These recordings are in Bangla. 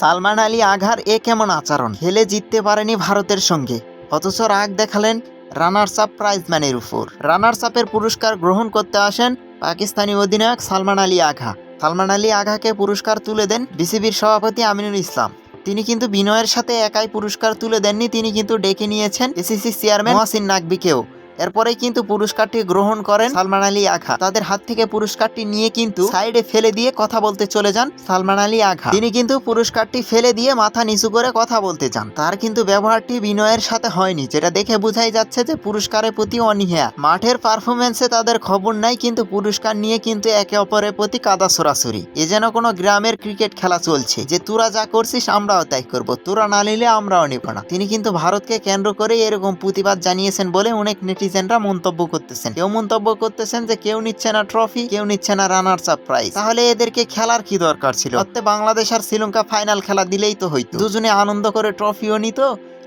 সালমান আলী আঘার এ কেমন আচরণ? খেলে জিততে পারেনি ভারতের সঙ্গে। অথচ রাগ দেখালেন রানার্স আপ প্রাইজ ম্যানের উপর। রানার্স আপের পুরস্কার গ্রহণ করতে আসেন পাকিস্তানি অধিনায়ক সালমান আলী আঘা। সালমান আলী আঘাকে পুরস্কার তুলে দেন বিসিবির সভাপতি আমিনুল ইসলাম। তিনি কিন্তু বিনয়ের সাথে একাই পুরস্কার তুলে দেননি, তিনি কিন্তু ডেকে নিয়েছেন এসিসি চেয়ারম্যান মহাসিন নাকবিকেও এরপরেই কিন্তু পুরস্কারটি গ্রহণ করেন সালমান আলী আঘা। তাদের হাত থেকে পুরস্কারটি নিয়ে কিন্তু সাইডে ফেলে দিয়ে কথা বলতে চলে যান সালমান আলী আঘা। তিনি কিন্তু পুরস্কারটি ফেলে দিয়ে মাথা নিচু করে কথা বলতে চান তার কিন্তু ব্যবহারটি বিনয়ের সাথে হয়নি, যেটা দেখে বোঝাই যাচ্ছে যে পুরস্কারের প্রতি অনীহা। মাঠের পারফরমেন্সে তাদের খবর নাই, কিন্তু পুরস্কার নিয়ে কিন্তু একে অপরের প্রতি কাদা সরাসরি। এ যেন কোনো গ্রামের ক্রিকেট খেলা চলছে, যে তোরা যা করছিস আমরাও তাই করব, তোরা না নিলে আমরাও নিব না। তিনি কিন্তু ভারতকে কেন্দ্র করে এরকম প্রতিবাদ জানিয়েছেন বলে অনেক নেটিজেনরা মন্তব্য করতেছেন। কেউ মন্তব্য করতেছেন যে কেউ নিচ্ছে না ট্রফি কেউ নিচ্ছে না রানার্স আপ প্রাইজ তাহলে এদেরকে খেলার কি দরকার ছিল? অর্থে বাংলাদেশ আর শ্রীলঙ্কা ফাইনাল খেলা দিলেই তো হইতো। দুজনে আনন্দ করে ট্রফিও নিত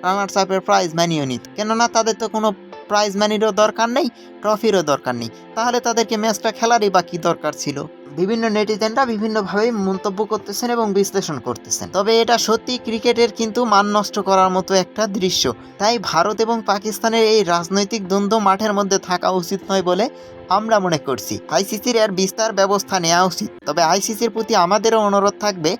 রানার্স আপের প্রাইজ মানিও নিত। কেননা তাদের তো কোনো প্রাইজ মানিরও দরকার নেই ট্রফিরও দরকার নেই। তাহলে তাদেরকে ম্যাচটা খেলারই বা কি দরকার ছিল? বিভিন্ন নেটিজেনরা বিভিন্নভাবে মন্তব্য করতেছেন এবং বিশ্লেষণ করতেছেন। তবে এটা সত্যি ক্রিকেটের কিন্তু মান নষ্ট করার মতো একটা দৃশ্য। তাই ভারত এবং পাকিস্তানের এই রাজনৈতিক দ্বন্দ্ব মাঠের মধ্যে থাকা উচিত নয় বলে আমরা মনে করছি। আইসিসির এর বিস্তার ব্যবস্থা নেওয়া উচিত। তবে আইসিসির প্রতি আমাদেরও অনুরোধ থাকবে,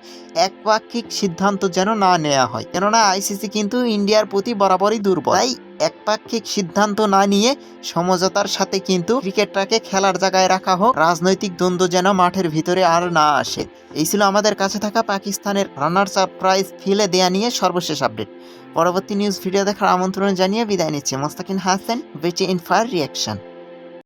একপাক্ষিক সিদ্ধান্ত যেন না নেওয়া হয়। কেননা আইসিসি কিন্তু ইন্ডিয়ার প্রতি বরাবরই দুর্বল। তাই একপাক্ষিক সিদ্ধান্ত না নিয়ে সমঝোতার সাথে কিন্তু ক্রিকেটটাকে খেলার জায়গায় রাখা হোক, রাজনৈতিক দ্বন্দ্ব যেন মাঠের ভিতরে আর না আসে। এই ছিল আমাদের কাছে থাকা পাকিস্তানের রানার্স আপ প্রাইজ ফিলে দেয়া নিয়ে সর্বশেষ আপডেট। পরবর্তী নিউজ ভিডিও দেখার আমন্ত্রণ জানিয়ে বিদায় নিচ্ছে। মোস্তাকিন হাসান, বেচে ইনফার রিয়াকশন।